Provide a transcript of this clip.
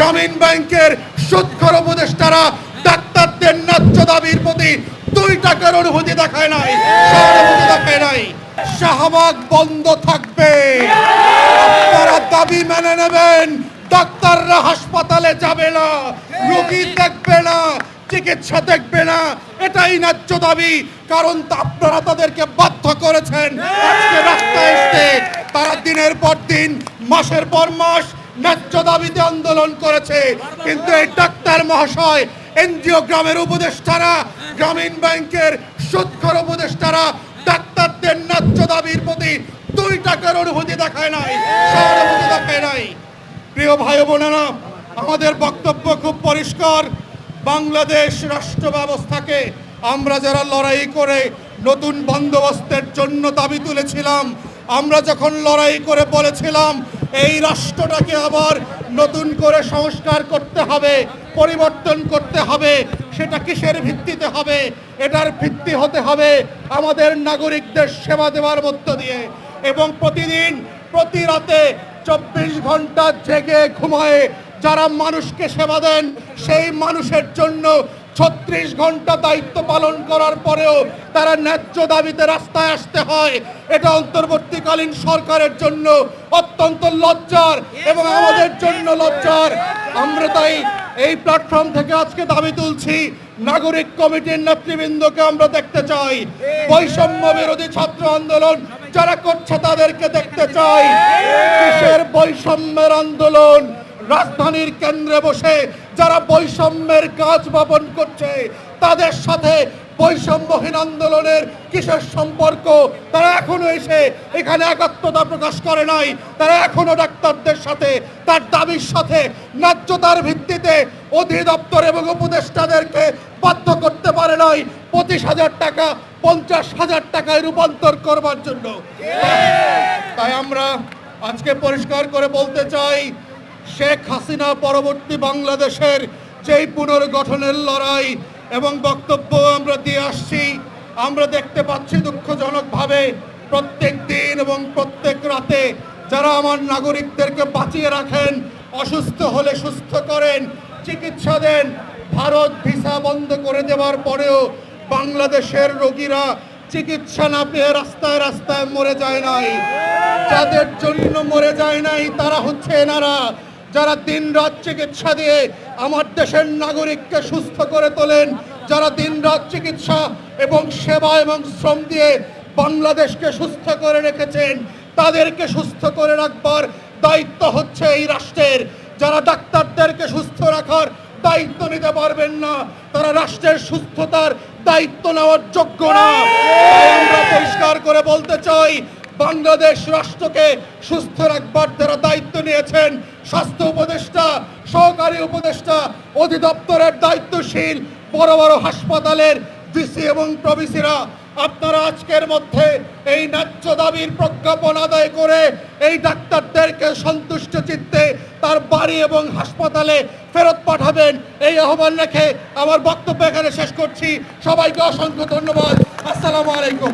গ্রামীণ ব্যাংকের সুৎখর উপদেষ্টারা ডাক্তারদের ন্যায্য দাবির প্রতি দুই টাকার অনুভূতি দেখায় নাই, সহানুভূতি দেখায় নাই। শাহবাগ বন্ধ থাকবে। আপনারা দাবি মেনে নেবেন, ডাক্তাররা হাসপাতালে যাবে না, রোগী দেখবে না, চিকিৎসা দেখবে না, এটাই ন্যায্য দাবি, কারণ আপনারা তাদেরকে বাধ্য করেছেন। আজকে রাস্তায় এসে তারা দিনের পর দিন, মাসের পর মাস ন্যায্য দাবিতে আন্দোলন করেছে। কিন্তু এই ডাক্তার মহাশয়, এনজিও গ্রামের উপদেষ্টারা, গ্রামীণ ব্যাংকের সুৎখর উপদেষ্টারা ডাক্তারদের ন্যায্য দাবির প্রতি দুই টাকার অনুভূতি দেখায় নাই সহানুভূতি দেখায় নাই। প্রিয় ভাই বোনেরা, আমাদের বক্তব্য খুব পরিষ্কার। বাংলাদেশ রাষ্ট্র ব্যবস্থাকে আমরা যারা লড়াই করে নতুন বন্দোবস্তের জন্য দাবি তুলেছিলাম, আমরা যখন লড়াই করে বলেছিলাম এই রাষ্ট্রটাকে আবার নতুন করে সংস্কার করতে হবে, পরিবর্তন করতে হবে। সেটা কিসের ভিত্তিতে হবে? এটার ভিত্তি হতে হবে আমাদের নাগরিকদের সেবা দেওয়ার মধ্য দিয়ে। এবং প্রতিদিন, প্রতি রাতে চব্বিশ ঘণ্টা জেগে ঘুমায়ে যারা মানুষকে সেবা দেন, সেই মানুষের জন্য ছত্রিশ ঘণ্টা দায়িত্ব পালন করার পরেও তারা ন্যায্য দাবিতে রাস্তায় আসতে হয়। এটা অন্তর্বর্তীকালীন সরকারের জন্য অত্যন্ত লজ্জার এবং আমাদের জন্য লজ্জার। আমরা তাই এই প্ল্যাটফর্ম থেকে আজকে দাবি তুলছি, নাগরিক কমিটির নেতৃবৃন্দকে আমরা দেখতে চাই। বৈষম্য বিরোধী ছাত্র আন্দোলন যারা করছে তাদেরকে দেখতে চাই। কিসের বৈষম্যের আন্দোলন? রাজধানীর কেন্দ্রে বসে যারা বৈষম্যের কাজ বপন করছে, তাদের সাথে বৈষম্যহীন আন্দোলনের কিসের সম্পর্ক? তারা এখনও এসে এখানে একাত্মতা প্রকাশ করে নাই। তারা এখনও ডাক্তারদের সাথে, তার দাবির সাথে, ন্যায্যতার ভিত্তিতে অধিদপ্তর এবং উপদেষ্টাদেরকে বাধ্য করতে পারে নাই। পঁচিশ হাজার টাকা, পঞ্চাশ হাজার টাকায় রূপান্তর করবার জন্য। তাই আমরা আজকে পরিষ্কার করে বলতে চাই শেখ হাসিনা পরবর্তী বাংলাদেশের যেই পুনর্গঠনের লড়াই এবং বক্তব্য আমরা দিয়ে আসছি, আমরা দেখতে পাচ্ছি দুঃখজনকভাবে প্রত্যেক দিন এবং প্রত্যেক রাতে যারা আমার নাগরিকদেরকে বাঁচিয়ে রাখেন, অসুস্থ হলে সুস্থ করেন, চিকিৎসা দেন, ভারত ভিসা বন্ধ করে দেওয়ার পরেও বাংলাদেশের রোগীরা চিকিৎসা না পেয়ে রাস্তায় রাস্তায় মরে যায় নাই। যাদের জন্য মরে যায় নাই, তারা হচ্ছে এনারা। যারা দিন রাত চিকিৎসা দিয়ে আমার দেশের নাগরিককে সুস্থ করে তোলেন, যারা দিন রাত চিকিৎসা এবং সেবা এবং শ্রম দিয়ে বাংলাদেশকে সুস্থ করে রেখেছেন, তাদেরকে সুস্থ করে রাখবার দায়িত্ব হচ্ছে এই রাষ্ট্রের। যারা ডাক্তারদেরকে সুস্থ রাখার দায়িত্ব নিতে পারবেন না, তারা রাষ্ট্রের সুস্থতার দায়িত্ব নেওয়ার যোগ্য না। আমরা পরিষ্কার করে বলতে চাই, বাংলাদেশ রাষ্ট্রকে সুস্থ রাখবার যারা দায়িত্ব নিয়েছেন অধিদপ্তরের দায়িত্বশীল বড় বড় হাসপাতালের ভিসি এবং প্রবিসিরা, আপনারা আজকের মধ্যে এই ন্যায্য দাবির প্রজ্ঞাপন আদায় করে এই ডাক্তারদেরকে সন্তুষ্ট চিত্তে তার বাড়ি এবং হাসপাতালে ফেরত পাঠাবেন। এই আহ্বান রেখে আমার বক্তব্য এখানে শেষ করছি। সবাইকে অসংখ্য ধন্যবাদ। আসসালামু আলাইকুম।